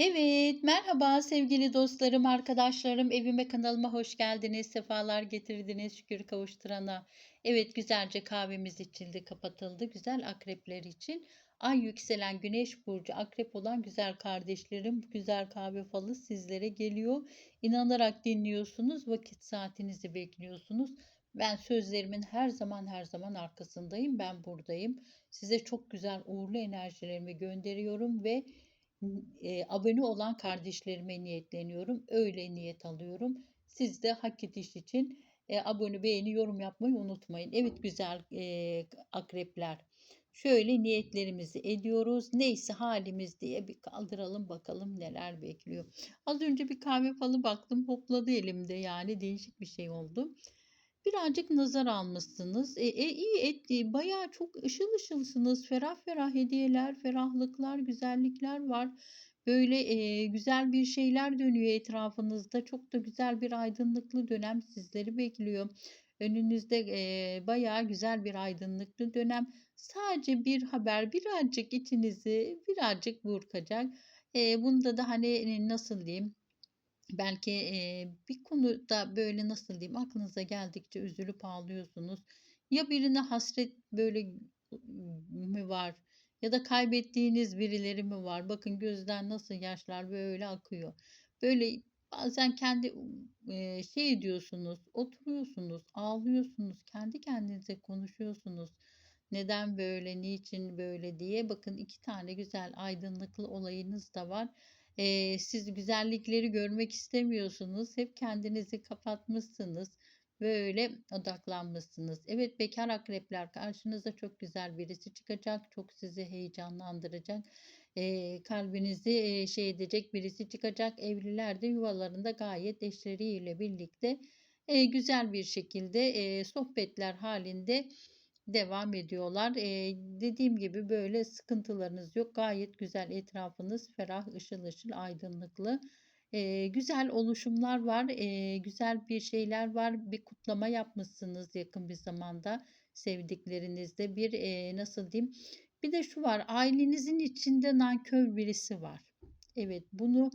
Evet, merhaba sevgili dostlarım, arkadaşlarım. Evime, kanalıma hoş geldiniz. Sefalar getirdiniz şükür kavuşturana. Evet, güzelce kahvemiz içildi, kapatıldı. Güzel akrepler için. Ay yükselen güneş burcu akrep olan güzel kardeşlerim, güzel kahve falı sizlere geliyor. İnanarak dinliyorsunuz, vakit saatinizi bekliyorsunuz. Ben sözlerimin her zaman her zaman arkasındayım. Ben buradayım. Size çok güzel uğurlu enerjilerimi gönderiyorum ve Eee, abone olan kardeşlerime niyetleniyorum. Öyle niyet alıyorum. Siz de hak ediş için, eee, abone, beğeni, yorum yapmayı unutmayın. Evet güzel, eee, akrepler. Şöyle niyetlerimizi ediyoruz. Neyse halimiz diye bir kaldıralım bakalım neler bekliyor. Az önce bir kahve falı baktım hopladı elimde yani değişik bir şey oldu. Birazcık nazar almışsınız. E, e, iyi et, e, bayağı çok ışıl ışılsınız. Ferah ferah hediyeler, ferahlıklar, güzellikler var. Böyle e, güzel bir şeyler dönüyor etrafınızda. Çok da güzel bir aydınlıklı dönem sizleri bekliyor. Önünüzde e, bayağı güzel bir aydınlıklı dönem. Sadece bir haber birazcık içinizi birazcık burkacak. E, bunda da hani e, nasıl diyeyim? Belki, eee, bir konuda, böyle, nasıl diyeyim, aklınıza geldikçe üzülüp ağlıyorsunuz. Ya birine hasret, böyle, mü var ya da kaybettiğiniz birileri mi var? Bakın gözden nasıl yaşlar böyle akıyor. Böyle, bazen kendi, eee, şey ediyorsunuz, oturuyorsunuz, ağlıyorsunuz, kendi kendinize konuşuyorsunuz. Neden böyle, niçin böyle diye. Bakın 2 tane güzel aydınlıklı olayınız da var. Eee, siz güzellikleri görmek istemiyorsunuz. Hep kendinizi kapatmışsınız. Böyle odaklanmışsınız. Evet bekar akrepler karşınıza çok güzel birisi çıkacak. Çok sizi heyecanlandıracak. Eee, kalbinizi eee, şey edecek birisi çıkacak. Evliler de yuvalarında gayet eşleriyle birlikte eee, güzel bir şekilde eee, sohbetler halinde devam ediyorlar. Eee, dediğim gibi böyle sıkıntılarınız yok. Gayet güzel etrafınız ferah, ışıl ışıl, aydınlıklı. Eee, güzel oluşumlar var. Eee, güzel bir şeyler var. Bir kutlama yapmışsınız yakın bir zamanda sevdiklerinizde. Bir eee, nasıl diyeyim? Bir de şu var. Ailenizin içinde nankör birisi var. Evet, bunu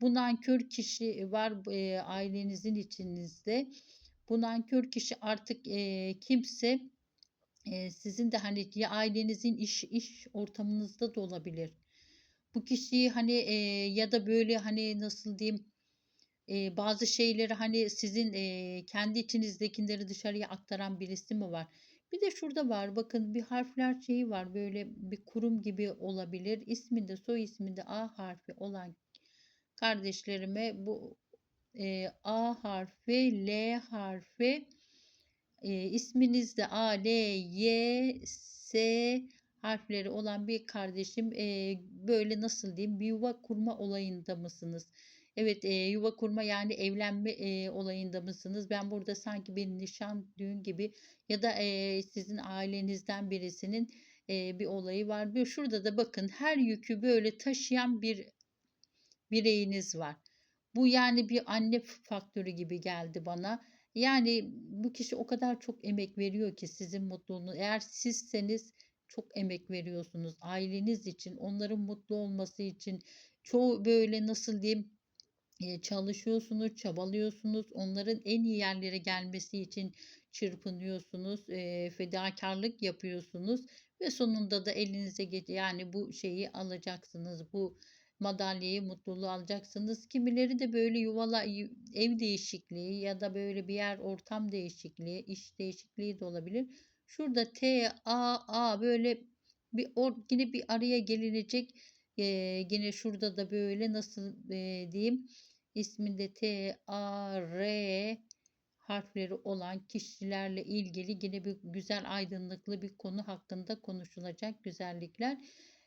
bu nankör kişi var eee, ailenizin içinizde. Bu nankör kişi artık eee, kimse sizin de, hani, ya ailenizin iş iş ortamınızda da olabilir. Bu kişiyi, hani, eee, ya da, böyle, hani, nasıl diyeyim, eee, bazı şeyleri, hani, sizin, eee, kendi içinizdekileri dışarıya aktaran birisi mi var? Bir de şurada var, bakın bir harfler şeyi var, böyle bir kurum gibi olabilir. İsminde, soy isminde A harfi olan kardeşlerime bu, eee, A harfi, L harfi Eee, isminiz de A, L, Y, S harfleri olan bir kardeşim, eee, böyle nasıl diyeyim, bir yuva kurma olayında mısınız? Evet, eee, yuva kurma yani evlenme, eee, olayında mısınız? Ben burada sanki bir nişan, düğün gibi ya da, eee, sizin ailenizden birisinin, eee, bir olayı var. Bir şurada da bakın her yükü böyle taşıyan bir bireyiniz var. Bu yani bir anne faktörü gibi geldi bana. Yani bu kişi o kadar çok emek veriyor ki sizin mutluluğunu eğer sizseniz çok emek veriyorsunuz aileniz için, onların mutlu olması için. Çoğu böyle nasıl diyeyim, çalışıyorsunuz, çabalıyorsunuz. Onların en iyi yerlere gelmesi için çırpınıyorsunuz, eee, fedakârlık yapıyorsunuz ve sonunda da elinize geç yani bu şeyi alacaksınız. Bu madalyayı, mutluluğu alacaksınız. Kimileri de böyle yuvala ev değişikliği ya da böyle bir yer ortam değişikliği, iş değişikliği de olabilir. Şurada T, A, A böyle bir or, yine bir araya gelinecek. Ee, yine şurada da böyle nasıl e, diyeyim isminde T, A, R harfleri olan kişilerle ilgili yine bir güzel aydınlıklı bir konu hakkında konuşulacak güzellikler.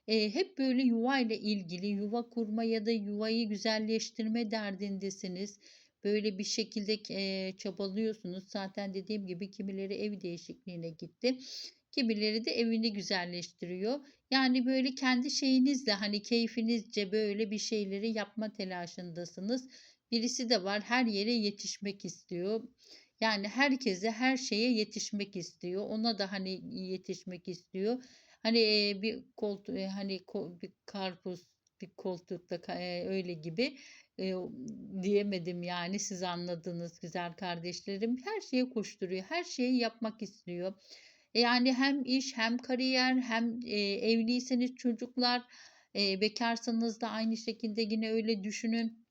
Eee, hep böyle yuva ile ilgili, yuva kurma ya da yuvayı güzelleştirme derdindesiniz. Böyle bir şekilde eee, çabalıyorsunuz. Zaten dediğim gibi kimileri ev değişikliğine gitti. Kimileri de evini güzelleştiriyor. Yani böyle kendi şeyinizle hani keyfinizce böyle bir şeyleri yapma telaşındasınız. Birisi de var her yere yetişmek istiyor. Yani herkese her şeye yetişmek istiyor. Ona da hani yetişmek istiyor. Hani, bir koltu eee, hani, bir karpuz, bir koltukta e, öyle gibi diyemedim yani siz anladınız güzel kardeşlerim. Her şeye koşturuyor, her şeyi yapmak istiyor. Yani hem iş hem kariyer hem evliyseniz çocuklar, bekarsanız da aynı şekilde yine öyle düşünün.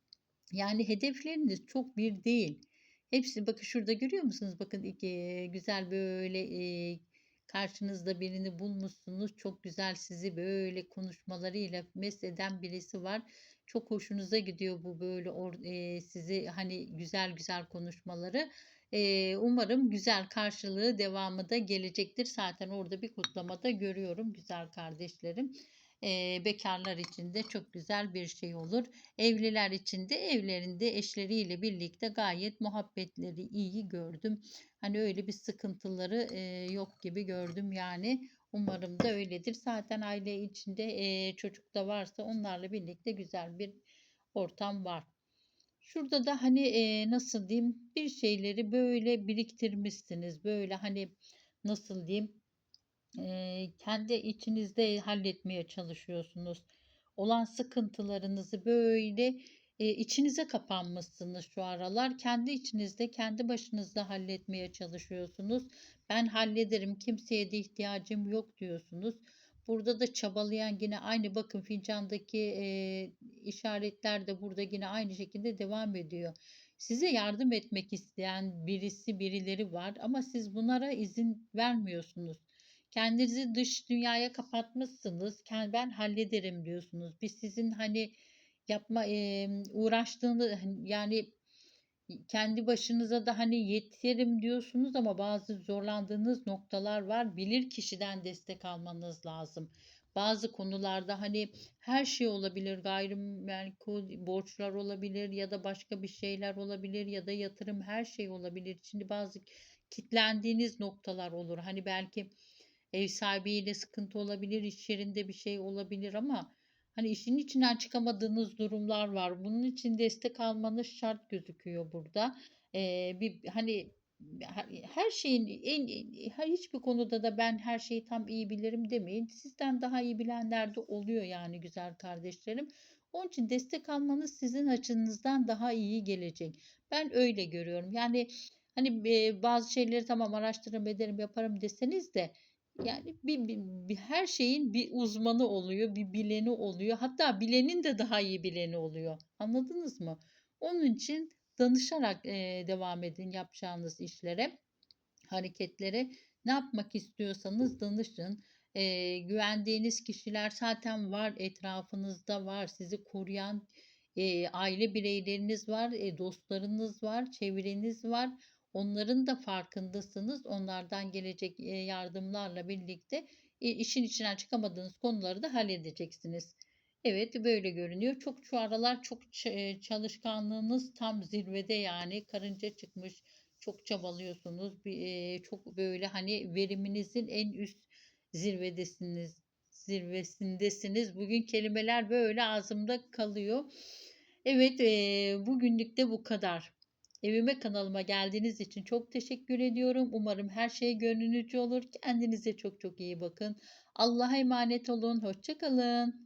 Yani hedefleriniz çok bir değil. Hepsi bakın şurada görüyor musunuz? Bakın iki, güzel böyle e, karşınızda birini bulmuşsunuz. Çok güzel sizi böyle konuşmalarıyla mesleden birisi var. Çok hoşunuza gidiyor bu böyle or, e, sizi hani güzel güzel konuşmaları. E, umarım güzel karşılığı devamı da gelecektir. Zaten orada bir kutlamada görüyorum güzel kardeşlerim. E, bekarlar için de çok güzel bir şey olur. Evliler için de evlerinde eşleriyle birlikte gayet muhabbetleri iyi gördüm. Hani öyle bir sıkıntıları e, yok gibi gördüm yani. Umarım da öyledir. Zaten aile içinde e, çocuk da varsa onlarla birlikte güzel bir ortam var. Şurada da hani e, nasıl diyeyim bir şeyleri böyle biriktirmişsiniz. Böyle hani nasıl diyeyim kendi içinizde halletmeye çalışıyorsunuz. Olan sıkıntılarınızı böyle e, içinize kapanmışsınız şu aralar. Kendi içinizde, kendi başınızda halletmeye çalışıyorsunuz. Ben hallederim, kimseye de ihtiyacım yok diyorsunuz. Burada da çabalayan yine aynı bakın fincandaki e, işaretler de burada yine aynı şekilde devam ediyor. Size yardım etmek isteyen birisi, birileri var ama siz bunlara izin vermiyorsunuz. Kendinizi dış dünyaya kapatmışsınız. Ben hallederim diyorsunuz. Biz sizin hani yapma e, uğraştığını hani, yani kendi başınıza da hani yeterim diyorsunuz ama bazı zorlandığınız noktalar var. Bilir kişiden destek almanız lazım. Bazı konularda hani her şey olabilir. Gayrimenkul borçlar olabilir ya da başka bir şeyler olabilir ya da yatırım her şey olabilir. Şimdi bazı kitlendiğiniz noktalar olur. Hani belki ev sahibiyle sıkıntı olabilir, iş yerinde bir şey olabilir ama hani işin içinden çıkamadığınız durumlar var. Bunun için destek almanız şart gözüküyor burada. Ee, bir hani her şeyin en her hiçbir konuda da ben her şeyi tam iyi bilirim demeyin. Sizden daha iyi bilenler de oluyor yani güzel kardeşlerim. Onun için destek almanız sizin açınızdan daha iyi gelecek. Ben öyle görüyorum. Yani hani bazı şeyleri tamam araştırırım ederim yaparım deseniz de yani bir, bir, bir her şeyin bir uzmanı oluyor, bir bileni oluyor. Hatta bilenin de daha iyi bileni oluyor. Anladınız mı? Onun için danışarak e, devam edin yapacağınız işlere, hareketlere. Ne yapmak istiyorsanız danışın. E, güvendiğiniz kişiler zaten var, etrafınızda var. Sizi koruyan e, aile bireyleriniz var, e, dostlarınız var, çevreniz var. Onların da farkındasınız. Onlardan gelecek yardımlarla birlikte işin içinden çıkamadığınız konuları da halledeceksiniz. Evet böyle görünüyor. Çok şu aralar çok çalışkanlığınız tam zirvede yani karınca çıkmış. Çok çabalıyorsunuz. Çok böyle hani veriminizin en üst zirvedesiniz. Zirvesindesiniz. Bugün kelimeler böyle ağzımda kalıyor. Evet bugünlük de bu kadar. Evime kanalıma geldiğiniz için çok teşekkür ediyorum. Umarım her şey gönlünüzce olur. Kendinize çok çok iyi bakın. Allah'a emanet olun. Hoşçakalın.